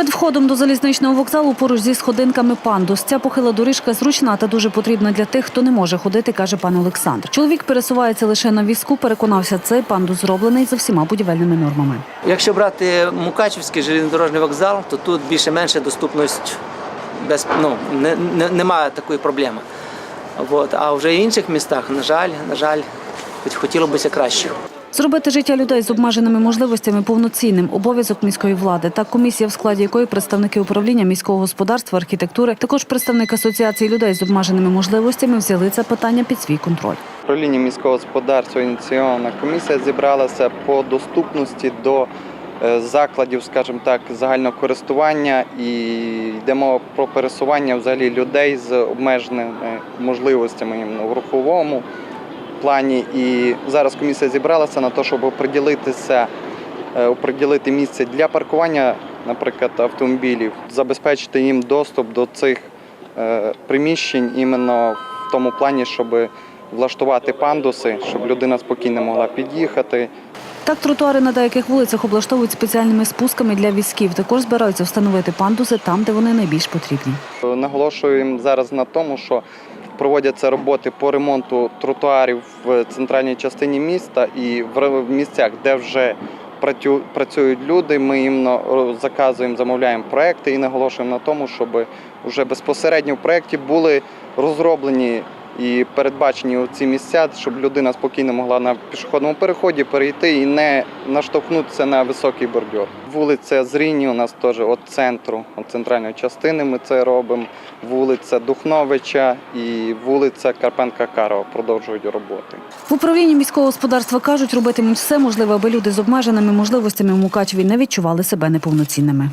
Перед входом до залізничного вокзалу поруч зі сходинками пандус. Ця похила доріжка зручна та дуже потрібна для тих, хто не може ходити, каже пан Олександр. Чоловік пересувається лише на візку. Переконався, цей пандус зроблений за всіма будівельними нормами. Якщо брати Мукачівський железнодорожний вокзал, то тут більше-менше доступність без ну не, не, немає такої проблеми. От. А вже в інших містах, на жаль, на жаль, хотілося б краще. Зробити життя людей з обмеженими можливостями повноцінним обов'язок міської влади. Та комісія, в складі якої представники управління міського господарства, архітектури, також представник асоціації людей з обмеженими можливостями взяли це питання під свій контроль. Управління міського господарства ініційована комісія зібралася по доступності до е, закладів, скажімо так, загального користування і йде мова про пересування взагалі людей з обмеженими можливостями в руховому плані. І зараз комісія зібралася на те, щоб оприділитися, е, оприділити місце для паркування, наприклад, автомобілів, забезпечити їм доступ до цих е, приміщень іменно в тому плані, щоб влаштувати пандуси, щоб людина спокійно могла під'їхати. Так, тротуари на деяких вулицях облаштовують спеціальними спусками для візків. Також збираються встановити пандуси там, де вони найбільш потрібні. Наголошуємо зараз на тому, що проводяться роботи по ремонту тротуарів в центральній частині міста і в місцях, де вже працю- працюють люди. Ми їм заказуємо, замовляємо проекти і наголошуємо на тому, щоб вже безпосередньо в проєкті були розроблені і передбачені ці місця, щоб людина спокійно могла на пішохідному переході перейти і не наштовхнутися на високий бордюр. Вулиця Зріні у нас теж від центру, від центральної частини ми це робимо. Вулиця Духновича і вулиця Карпенка Карова продовжують роботи. В управлінні міського господарства кажуть, робитимуть все можливе, аби люди з обмеженими можливостями в Мукачеві не відчували себе неповноцінними.